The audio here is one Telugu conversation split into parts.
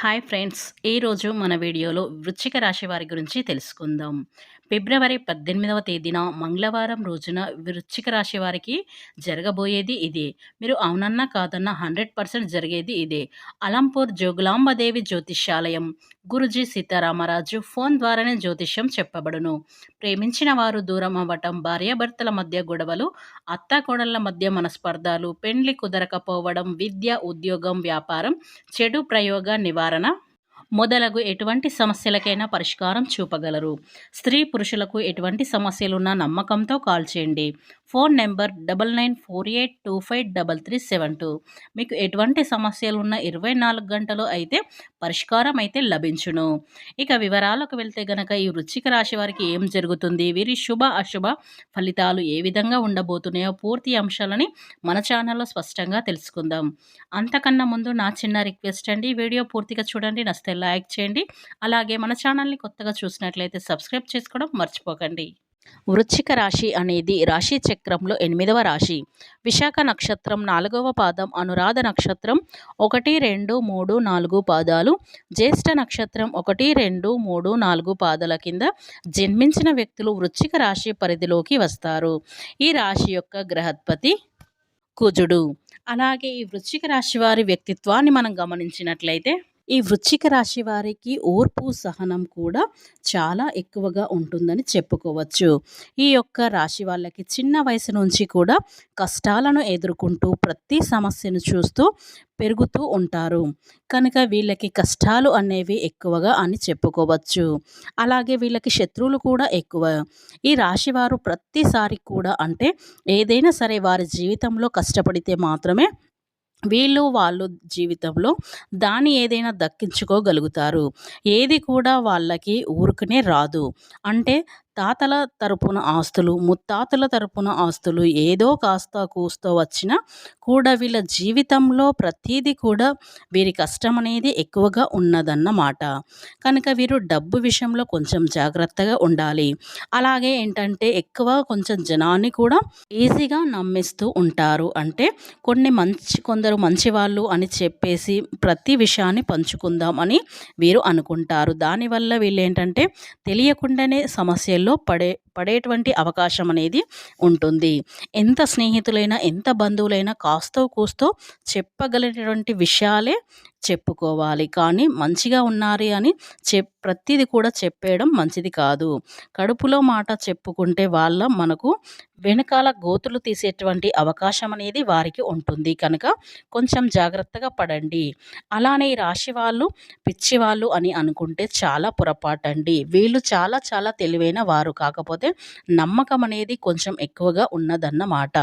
హాయ్ ఫ్రెండ్స్ ఈరోజు మన వీడియోలో వృశ్చిక రాశి వారి గురించి తెలుసుకుందాం. ఫిబ్రవరి పద్దెనిమిదవ తేదీన మంగళవారం రోజున వృశ్చిక రాశి వారికి జరగబోయేది ఇదే. మీరు అవునన్నా కాదన్నా హండ్రెడ్ పర్సెంట్ జరిగేది ఇదే. అలంపూర్ జోగులాంబదేవి జ్యోతిష్యాలయం గురుజీ సీతారామరాజు ఫోన్ ద్వారానే జ్యోతిష్యం చెప్పబడును. ప్రేమించిన వారు దూరం అవ్వటం భార్యాభర్తల మధ్య గొడవలు అత్తాకోడళ్ళ మధ్య మనస్పర్ధాలు పెండ్లి కుదరకపోవడం విద్య ఉద్యోగం వ్యాపారం చెడు ప్రయోగ నివారణ మొదలగు ఎటువంటి సమస్యలకైనా పరిష్కారం చూపగలరు. స్త్రీ పురుషులకు ఎటువంటి సమస్యలున్నా నమ్మకంతో కాల్ చేయండి. Phone number double nine four eight two five double three seven two. మీకు ఎటువంటి సమస్యలు ఉన్న ఇరవై నాలుగు గంటలు అయితే పరిష్కారం అయితే లభించును. ఇక వివరాలకు వెళ్తే గనక ఈ వృశ్చిక రాశి వారికి ఏం జరుగుతుంది? వీరి శుభ అశుభ ఫలితాలు ఏ విధంగా ఉండబోతున్నాయో పూర్తి అంశాలని మన ఛానల్లో స్పష్టంగా తెలుసుకుందాం. అంతకన్నా ముందు నా చిన్న రిక్వెస్ట్ అండి వీడియో పూర్తిగా చూడండి నస్తే లైక్ చేయండి. అలాగే మన ఛానల్ని కొత్తగా చూసినట్లయితే సబ్స్క్రైబ్ చేసుకోవడం మర్చిపోకండి. వృశ్చిక రాశి అనేది రాశి చక్రంలో ఎనిమిదవ రాశి. విశాఖ నక్షత్రం నాలుగవ పాదం అనురాధ నక్షత్రం ఒకటి రెండు మూడు నాలుగు పాదాలు. జ్యేష్ఠ నక్షత్రం ఒకటి రెండు మూడు నాలుగు పాదాల కింద జన్మించిన వ్యక్తులు వృశ్చిక రాశి పరిధిలోకి వస్తారు. ఈ రాశి యొక్క గ్రహత్పతి కుజుడు. అలాగే ఈ వృశ్చిక రాశి వారి వ్యక్తిత్వాన్ని మనం గమనించినట్లయితే ఈ వృశ్చిక రాశి వారికి ఓర్పు సహనం కూడా చాలా ఎక్కువగా ఉంటుందని చెప్పుకోవచ్చు. ఈ యొక్క రాశి వాళ్ళకి చిన్న వయసు నుంచి కూడా కష్టాలను ఎదుర్కొంటూ ప్రతి సమస్యను చూస్తూ పెరుగుతూ ఉంటారు. కనుక వీళ్ళకి కష్టాలు అనేవి ఎక్కువగా అని చెప్పుకోవచ్చు. అలాగే వీళ్ళకి శత్రువులు కూడా ఎక్కువ. ఈ రాశివారు ప్రతిసారి కూడా అంటే ఏదైనా సరే వారి జీవితంలో కష్టపడితే మాత్రమే వీళ్ళు వాళ్ళు జీవితంలో దాన్ని ఏదైనా దక్కించుకోగలుగుతారు. ఏది కూడా వాళ్ళకి ఊరుకునే రాదు. అంటే తాతల తరపున ఆస్తులు ముత్తాతల తరపున ఆస్తులు ఏదో కాస్త కూస్తో వచ్చినా కూడా వీళ్ళ జీవితంలో ప్రతీది కూడా వీరి కష్టం అనేది ఎక్కువగా ఉన్నదన్నమాట. కనుక వీరు డబ్బు విషయంలో కొంచెం జాగ్రత్తగా ఉండాలి. అలాగే ఏంటంటే ఎక్కువ కొంచెం జనాన్ని కూడా ఈజీగా నమ్మిస్తూ ఉంటారు. అంటే కొన్ని మంచి కొందరు మంచి వాళ్ళు అని చెప్పేసి ప్రతి విషయాన్ని పంచుకుందాం అని వీరు అనుకుంటారు. దానివల్ల వీళ్ళు ఏంటంటే తెలియకుండానే సమస్యల్లో ઢીલો પડે పడేటువంటి అవకాశం అనేది ఉంటుంది. ఎంత స్నేహితులైనా ఎంత బంధువులైనా కాస్తో కూస్తో చెప్పగలిగినటువంటి విషయాలే చెప్పుకోవాలి. కానీ మంచిగా ఉన్నారు అని చెప్ ప్రతిది కూడా చెప్పేయడం మంచిది కాదు. కడుపులో మాట చెప్పుకుంటే వాళ్ళ మనకు వెనకాల గోతులు తీసేటువంటి అవకాశం అనేది వారికి ఉంటుంది. కనుక కొంచెం జాగ్రత్తగా పడండి. అలానే ఈ రాశి వాళ్ళు పిచ్చి వాళ్ళు అని అనుకుంటే చాలా పొరపాటండి. వీళ్ళు చాలా చాలా తెలివైన వారు. కాకపోతే నమ్మకం అనేది కొంచెం ఎక్కువగా ఉన్నదన్నమాట.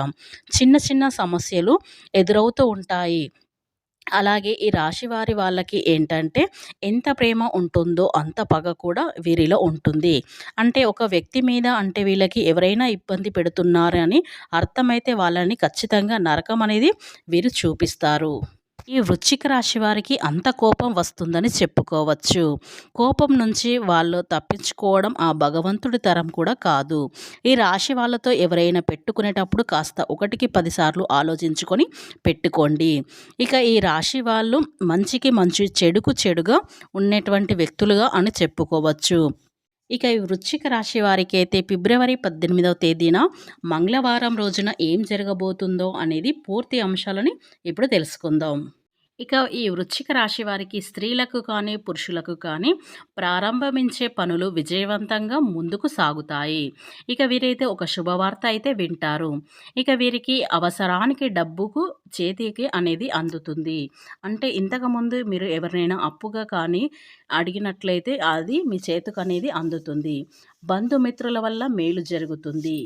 చిన్న చిన్న సమస్యలు ఎదురవుతూ ఉంటాయి. అలాగే ఈ రాశి వారి వాళ్ళకి ఏంటంటే ఎంత ప్రేమ ఉంటుందో అంత పగ కూడా వీరిలో ఉంటుంది. అంటే ఒక వ్యక్తి మీద అంటే వీళ్ళకి ఎవరైనా ఇబ్బంది పెడుతున్నారని అర్థమైతే వాళ్ళని ఖచ్చితంగా నరకం అనేది వీరు చూపిస్తారు. ఈ వృశ్చిక రాశి వారికి అంత కోపం వస్తుందని చెప్పుకోవచ్చు. కోపం నుంచి వాళ్ళు తప్పించుకోవడం ఆ భగవంతుడి తరం కూడా కాదు. ఈ రాశి వాళ్ళతో ఎవరైనా పెట్టుకునేటప్పుడు కాస్త ఒకటికి పదిసార్లు ఆలోచించుకొని పెట్టుకోండి. ఇక ఈ రాశి వాళ్ళు మంచికి మంచి చెడుకు చెడుగా ఉన్నటువంటి వ్యక్తులుగా అని చెప్పుకోవచ్చు. ఇక ఈ వృశ్చిక రాశి వారికి అయితే ఫిబ్రవరి పద్దెనిమిదవ తేదీన మంగళవారం రోజున ఏం జరగబోతుందో అనేది పూర్తి అంశాలని ఇప్పుడు తెలుసుకుందాం. ఇక ఈ వృశ్చిక రాశి వారికి స్త్రీలకు కానీ పురుషులకు కానీ ప్రారంభించే పనులు విజయవంతంగా ముందుకు సాగుతాయి. ఇక వీరైతే ఒక శుభవార్త అయితే వింటారు. ఇక వీరికి అవసరానికి డబ్బుకు చేతికి అనేది అందుతుంది. అంటే ఇంతకుముందు మీరు ఎవరినైనా అప్పుగా కానీ అడిగినట్లయితే అది మీ చేతికి అనేది అందుతుంది. బంధుమిత్రుల వల్ల మేలు జరుగుతుంది.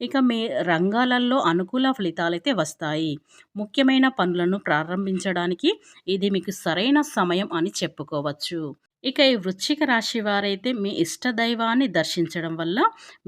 ఇక మీ రంగాలలో అనుకూల ఫలితాలైతే వస్తాయి. ముఖ్యమైన పనులను ప్రారంభించడానికి ఇది మీకు సరైన సమయం అని చెప్పుకోవచ్చు. ఇక ఈ వృశ్చిక రాశి వారైతే మీ ఇష్ట దైవాన్ని దర్శించడం వల్ల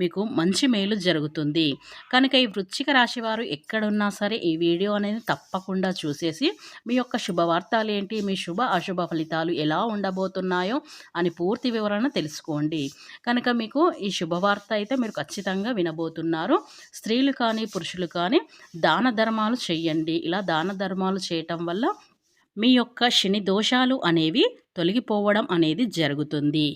మీకు మంచి మేలు జరుగుతుంది. కనుక ఈ వృశ్చిక రాశి వారు ఎక్కడున్నా సరే ఈ వీడియో అనేది తప్పకుండా చూసేసి మీ యొక్క శుభవార్తలు ఏంటి? మీ శుభ అశుభ ఫలితాలు ఎలా ఉండబోతున్నాయో అని పూర్తి వివరణ తెలుసుకోండి. కనుక మీకు ఈ శుభవార్త అయితే మీరు ఖచ్చితంగా వినబోతున్నారు. స్త్రీలు కానీ పురుషులు కానీ దాన ధర్మాలు చేయండి. ఇలా దాన ధర్మాలు చేయటం వల్ల మీ యొక్క శని దోషాలు అనేవి తొలగిపోవడం అనేది జరుగుతుంది.